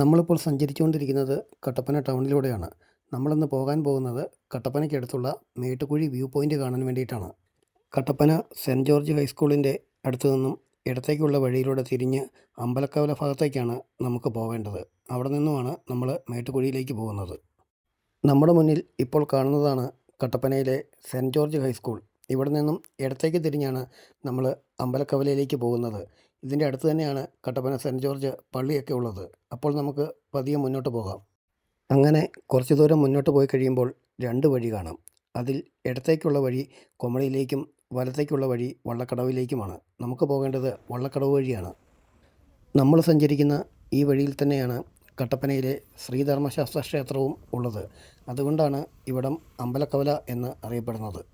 നമ്മളിപ്പോൾ സഞ്ചരിച്ചുകൊണ്ടിരിക്കുന്നത് കട്ടപ്പന ടൗണിലൂടെയാണ്. നമ്മളിന്ന് പോകാൻ പോകുന്നത് കട്ടപ്പനയ്ക്കടുത്തുള്ള മേട്ടുകുഴി വ്യൂ പോയിന്റ് കാണാൻ വേണ്ടിയിട്ടാണ്. കട്ടപ്പന സെന്റ് ജോർജ് ഹൈസ്കൂളിന്റെ അടുത്തു നിന്നും ഇടത്തേക്കുള്ള വഴിയിലൂടെ തിരിഞ്ഞ് അമ്പലക്കവല ഭാഗത്തേക്കാണ് നമുക്ക് പോകേണ്ടത് അവിടെ നിന്നുമാണ് നമ്മൾ മേട്ടുകുഴിയിലേക്ക് പോകുന്നത്. നമ്മുടെ മുന്നിൽ ഇപ്പോൾ കാണുന്നതാണ് കട്ടപ്പനയിലെ സെന്റ് ജോർജ് ഹൈസ്കൂൾ. ഇവിടെ നിന്നും ഇടത്തേക്ക് തിരിഞ്ഞാണ് നമ്മൾ അമ്പലക്കവലയിലേക്ക് പോകുന്നത്. ഇതിന്റെ അടുത്ത് തന്നെയാണ് കട്ടപ്പന സെന്റ് ജോർജ് പള്ളിയൊക്കെ ഉള്ളത്. അപ്പോൾ നമുക്ക് പതിയെ മുന്നോട്ട് പോകാം. അങ്ങനെ കുറച്ച് ദൂരം മുന്നോട്ട് പോയി കഴിയുമ്പോൾ രണ്ട് വഴി കാണാം. അതിൽ ഇടത്തേക്കുള്ള വഴി കൊമളിയിലേക്കും വലത്തേക്കുള്ള വഴി വള്ളക്കടവിലേക്കുമാണ്. നമുക്ക് പോകേണ്ടത് വള്ളക്കടവ് വഴിയാണ്. നമ്മൾ സഞ്ചരിക്കുന്ന ഈ വഴിയിൽ തന്നെയാണ് കട്ടപ്പനയിലെ ശ്രീധർമ്മശാസ്ത്ര ക്ഷേത്രവും ഉള്ളത്. അതുകൊണ്ടാണ് ഇവിടം അമ്പലക്കവല എന്ന് അറിയപ്പെടുന്നത്.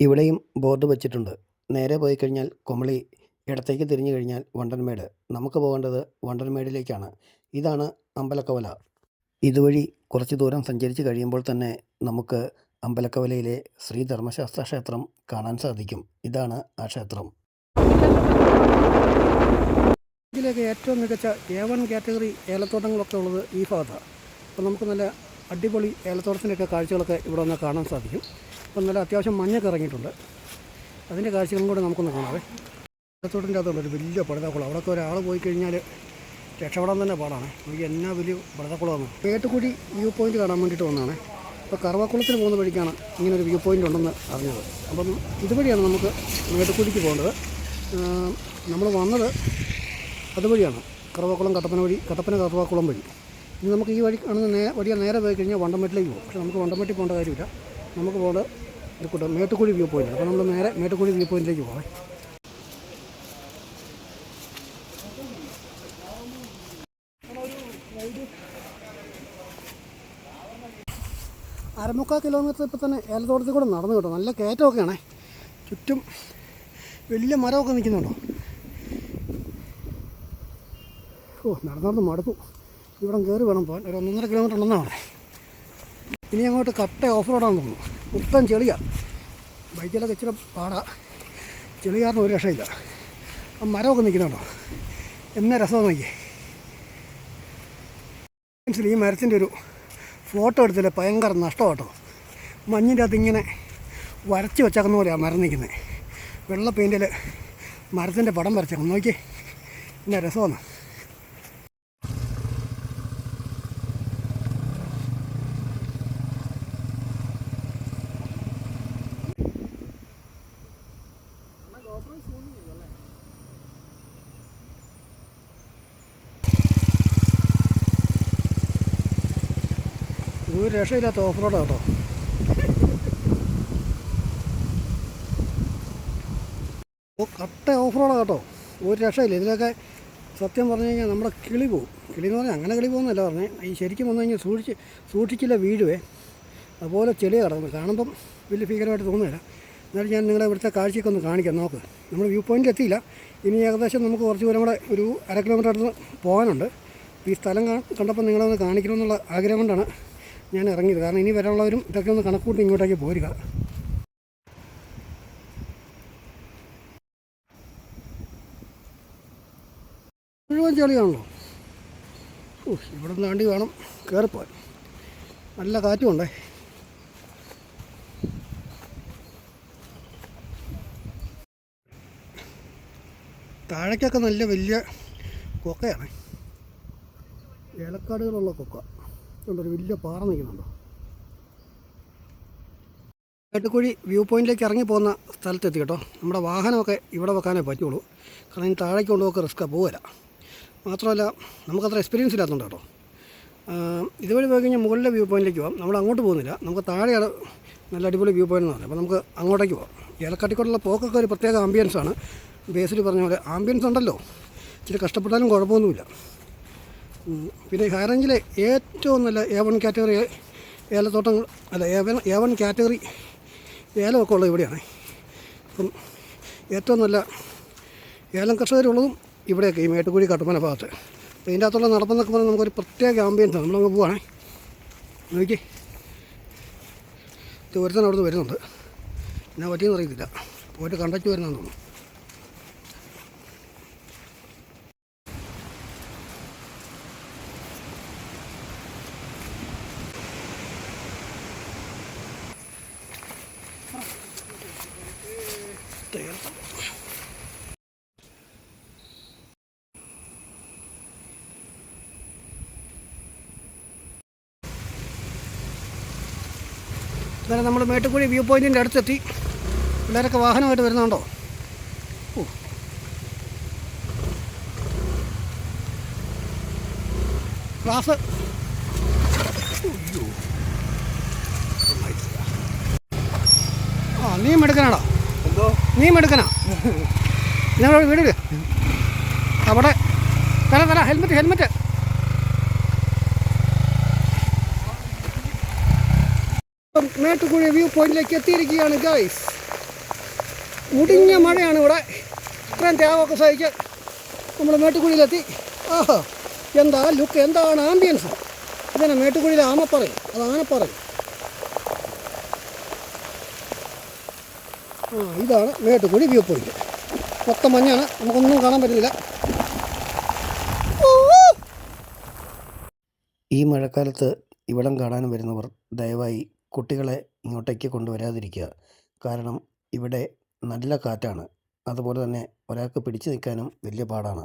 ഇവിടെയും ബോർഡ് വച്ചിട്ടുണ്ട്. നേരെ പോയി കഴിഞ്ഞാൽ കൊമളി ഇടത്തേക്ക് തിരിഞ്ഞു കഴിഞ്ഞാൽ വണ്ടൻമേട്. നമുക്ക് പോകേണ്ടത് വണ്ടൻമേടിലേക്കാണ്. ഇതാണ് അമ്പലക്കവല. ഇതുവഴി കുറച്ച് ദൂരം സഞ്ചരിച്ച് കഴിയുമ്പോൾ തന്നെ നമുക്ക് അമ്പലക്കവലയിലെ ശ്രീ ധർമ്മശാസ്ത്ര ക്ഷേത്രം കാണാൻ സാധിക്കും. ഇതാണ് ആ ക്ഷേത്രം. ഇതിലേക്ക് ഏറ്റവും മികച്ച എ വൺ കാറ്റഗറി ഏലത്തോട്ടങ്ങളൊക്കെ ഉള്ളത് ഈ ഭാഗത്താണ്. അപ്പോൾ നമുക്ക് നല്ല അടിപൊളി ഏലത്തോട്ടത്തിന്റെയൊക്കെ കാഴ്ചകളൊക്കെ ഇവിടെ വന്ന് കാണാൻ സാധിക്കും. അപ്പം നല്ല അത്യാവശ്യം മഞ്ഞൊക്കെ ഇറങ്ങിയിട്ടുണ്ട്. അതിന്റെ കാഴ്ചകളും കൂടെ നമുക്കൊന്ന് കാണാവേ. ഏലത്തോട്ടിന്റെ അകത്തുള്ള ഒരു വലിയ പടുതാക്കുളം. അവിടെയൊക്കെ ഒരാൾ പോയി കഴിഞ്ഞാൽ രക്ഷപ്പെടാൻ തന്നെ പാടാണ്. നമുക്ക് എന്നാ വലിയ പടുതാക്കുളമാണ് മേട്ടുകുടി വ്യൂ പോയിന്റ് കാണാൻ വേണ്ടിയിട്ട് വന്നതാണ്. അപ്പോൾ കറവാക്കുളത്തിന് പോകുന്ന വഴിക്കാണ് ഇങ്ങനൊരു വ്യൂ പോയിന്റ് ഉണ്ടെന്ന് അറിഞ്ഞത്. അപ്പം ഇതുവഴിയാണ് നമുക്ക് മേട്ടുക്കുടിക്ക് പോകേണ്ടത്. നമ്മൾ വന്നത് അതുവഴിയാണ്. കറവാക്കുളം കട്ടപ്പന വഴി കട്ടപ്പന കറവാക്കുളം വഴി. ഇനി നമുക്ക് ഈ വഴി കാണുന്ന നേ വഴിയെ നേരെ പോയി കഴിഞ്ഞാൽ വണ്ടമെട്ടിലേക്ക് പോകും. പക്ഷേ നമുക്ക് വണ്ടമെട്ടിൽ പോകേണ്ട കാര്യമില്ല. നമുക്ക് പോകേണ്ടത് മേട്ടുക്കുഴി വ്യൂ പോയിന്റ് അപ്പോൾ നമ്മൾ നേരെ മേട്ടുക്കുഴി വ്യൂ പോയിന്റിലേക്ക് പോകാം അരമുക്കാൽ കിലോമീറ്റർ ഇപ്പോൾ തന്നെ ഏലത്തോട്ടത്തിൽ കൂടെ നടന്നു കേട്ടോ. നല്ല കയറ്റമൊക്കെയാണേ. ചുറ്റും വലിയ മരമൊക്കെ നിൽക്കുന്നുണ്ടോ? ഓ നടന്നു മടുത്തു. ഇവിടെ കയറി വേണം പോകാൻ. ഒരു ഒന്നൊന്നര കിലോമീറ്റർ ഉണ്ടെന്നാണ് ഇനി അങ്ങോട്ട് കട്ട ഓഫ് റോഡാണെന്ന് തോന്നുന്നു. മൊത്തം ചെളിയാണ് ബൈക്കിലൊക്കെ ഇച്ചിരി പാടാ. ചെളി കാരണം ഒരു രക്ഷയില്ല. ആ മരമൊക്കെ നിൽക്കുന്നുണ്ടോ? എന്നാ രസം നോക്കിയേ. ഈ മരത്തിന്റെ ഒരു ഫോട്ടോ എടുത്തില്ല ഭയങ്കര നഷ്ടമാട്ടോ. മഞ്ഞിന്റെ അകത്ത് ഇങ്ങനെ വരച്ച് വെച്ചേക്കുന്ന പോലെയാണ് മരം നിൽക്കുന്നത് വെള്ള പെയിന്റിൽ മരത്തിന്റെ പടം വരച്ചേക്കുന്നു. നോക്കിയേ എന്നാ രസമാണ് ഒരു രക്ഷയില്ലാത്ത ഓഫ് റോഡാണ് കേട്ടോ കട്ട ഓഫ് റോഡാണ് കേട്ടോ. ഒരു രക്ഷയില്ല. ഇതിലൊക്കെ സത്യം പറഞ്ഞു കഴിഞ്ഞാൽ നമ്മുടെ കിളി പോവും. കിളി എന്ന് പറഞ്ഞാൽ അങ്ങനെ കിളി പോകുന്നല്ല പറഞ്ഞേ. ഈ ശരിക്കും വന്നു കഴിഞ്ഞാൽ സൂക്ഷിച്ച് സൂക്ഷിച്ചില്ല വീഴുവേ. അതുപോലെ ചെളി കിടക്കുന്നു കാണുമ്പം വലിയ ഭീകരമായിട്ട് തോന്നുന്നില്ല. എന്നാലും ഞാൻ നിങ്ങളെ ഇവിടുത്തെ കാഴ്ചയൊക്കെ ഒന്ന് കാണിക്കാം. നോക്ക്. നമ്മൾ വ്യൂ പോയിന്റ് എത്തിയില്ല. ഇനി ഏകദേശം നമുക്ക് കുറച്ച് ദൂരം കൂടെ ഒരു അര കിലോമീറ്റർ അടുത്ത് പോകാനുണ്ട്. ഈ സ്ഥലം കണ്ടപ്പോൾ നിങ്ങളെ ഒന്ന് കാണിക്കണമെന്നുള്ള ആഗ്രഹം കൊണ്ടാണ് ഞാൻ ഇറങ്ങിയത്. കാരണം ഇനി വരാനുള്ളവരും ഇതൊക്കെ ഒന്ന് കണക്കൂട്ടി ഇങ്ങോട്ടേക്ക് പോരുക. മുഴുവൻ ചെളിയാണല്ലോ. ഓ ഇവിടെ നിന്ന് വേണ്ടി വേണം. കയറിപ്പോൻ നല്ല കാറ്റുമുണ്ടേ താഴേക്കൊക്കെ നല്ല വലിയ കൊക്കയാണ്. ഏലക്കാടുകളുള്ള കൊക്ക. ഇതുണ്ടൊരു വലിയ പാറ നിൽക്കുന്നുണ്ടോ? മേട്ടുക്കുഴി വ്യൂ പോയിന്റിലേക്ക് ഇറങ്ങി പോകുന്ന സ്ഥലത്തെത്തി കേട്ടോ. നമ്മുടെ വാഹനമൊക്കെ ഇവിടെ വെക്കാനേ പറ്റുള്ളൂ. കാരണം ഇനി താഴേക്ക് കൊണ്ടുപോക്ക് റിസ്ക്കാണ് പോകില്ല മാത്രമല്ല നമുക്കത്ര എക്സ്പീരിയൻസ് ഇല്ലാത്തതുകൊണ്ട് കേട്ടോ. ഇതുവഴി പോയി കഴിഞ്ഞാൽ മുകളിലെ വ്യൂ പോയിന്റിലേക്ക് പോകാം നമ്മൾ അങ്ങോട്ട് പോകുന്നില്ല. നമുക്ക് താഴെയാണ് നല്ല അടിപൊളി വ്യൂ പോയിന്റ് എന്ന് പറയുന്നത്. അപ്പോൾ നമുക്ക് അങ്ങോട്ടേക്ക് പോകാം ഏലക്കാട്ടിക്കോട്ടുള്ള പോക്കൊക്കെ ഒരു പ്രത്യേക ആംബിയൻസാണ് ബേസിൽ പറഞ്ഞ പോലെ ആംബിയൻസ് ഉണ്ടല്ലോ. ഇച്ചിരി കഷ്ടപ്പെട്ടാലും കുഴപ്പമൊന്നുമില്ല. പിന്നെ ഹൈ റേഞ്ചിലെ ഏറ്റവും നല്ല എ വൺ കാറ്റഗറി ഏലത്തോട്ടങ്ങൾ അല്ല എ വൺ കാറ്റഗറി ഏലമൊക്കെ ഉള്ളത് ഇവിടെയാണ്. അപ്പം ഏറ്റവും നല്ല ഏലം കർഷകരുള്ളതും ഇവിടെയൊക്കെ ഈ മേട്ടുകുഴി കട്ടുമന ഭാഗത്ത്. ഇതിന്റെ അകത്തുള്ള നടപ്പെന്നൊക്കെ പറഞ്ഞാൽ നമുക്കൊരു പ്രത്യേക ആംബിയൻസ് ആണ്. നമ്മളങ്ങ് പോവാണേ. നോക്കി ഇത് ഒരുത്തൻ അവിടെ വരുന്നുണ്ട്. എന്നാ പറ്റിയെന്ന് അറിയത്തില്ല. പോയിട്ട് കണ്ടക്റ്റ് വരുന്നതെന്ന് തോന്നുന്നു. അന്നേരം നമ്മൾ മേട്ടുക്കുഴി വ്യൂ പോയിന്റിന്റെ അടുത്തെത്തി. പിള്ളേരൊക്കെ വാഹനമായിട്ട് വരുന്നുണ്ടോ? ഓ. ക്ലാസ്. ആ നീ മെടുക്കനാടാ. എന്തോ? നീ മെടുക്കനാ. ഞങ്ങൾ വീട് അവിടെ. തല തല ഹെൽമെറ്റ് ഹെൽമെറ്റ്. മേട്ടുകുഴി വ്യൂ പോയിന്റിലേക്ക് എത്തിയിരിക്കുകയാണ് ഗൈസ് മുടിഞ്ഞ മഴയാണ് ഇവിടെ. ഇത്രയും ത്യാഗമൊക്കെ സഹിച്ച് നമ്മൾ മേട്ടുകുഴിയിലെത്തി. ആഹാ എന്താ ലുക്ക് എന്താണ് ആംബിയൻസ് ഇതന്നെ മേട്ടുകുഴിയിലെ ആമപ്പറയും അത് ആനപ്പറയും ആ ഇതാണ് മേട്ടുകുഴി വ്യൂ പോയിന്റ് മൊത്തം മഞ്ഞാണ്. നമുക്കൊന്നും കാണാൻ പറ്റുന്നില്ല. ഈ മഴക്കാലത്ത് ഇവിടം കാണാൻ വരുന്നവർ ദയവായി കുട്ടികളെ ഇങ്ങോട്ടേക്ക് കൊണ്ടുവരാതിരിക്കുക. കാരണം ഇവിടെ നല്ല കാറ്റാണ്. അതുപോലെ തന്നെ ഒരാൾക്ക് പിടിച്ചു നിൽക്കാനും വലിയ പാടാണ്.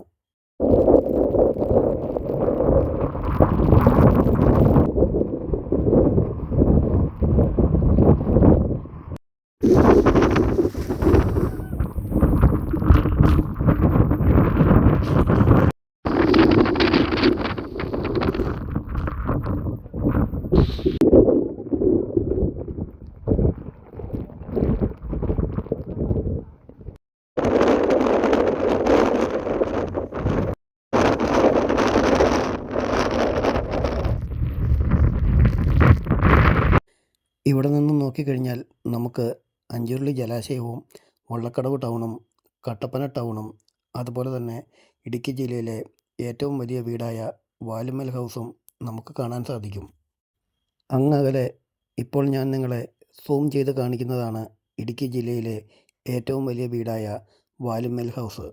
ഇവിടെ നിന്നും നോക്കിക്കഴിഞ്ഞാൽ നമുക്ക് അഞ്ചുരുളി ജലാശയവും വള്ളക്കടവ് ടൗണും കട്ടപ്പന ടൗണും അതുപോലെ തന്നെ ഇടുക്കി ജില്ലയിലെ ഏറ്റവും വലിയ വീടായ വാലുമൽ ഹൗസും നമുക്ക് കാണാൻ സാധിക്കും. അങ്ങകലെ ഇപ്പോൾ ഞാൻ നിങ്ങളെ സൂം ചെയ്ത് കാണിക്കുന്നതാണ് ഇടുക്കി ജില്ലയിലെ ഏറ്റവും വലിയ വീടായ വാലുമൽ ഹൗസ്.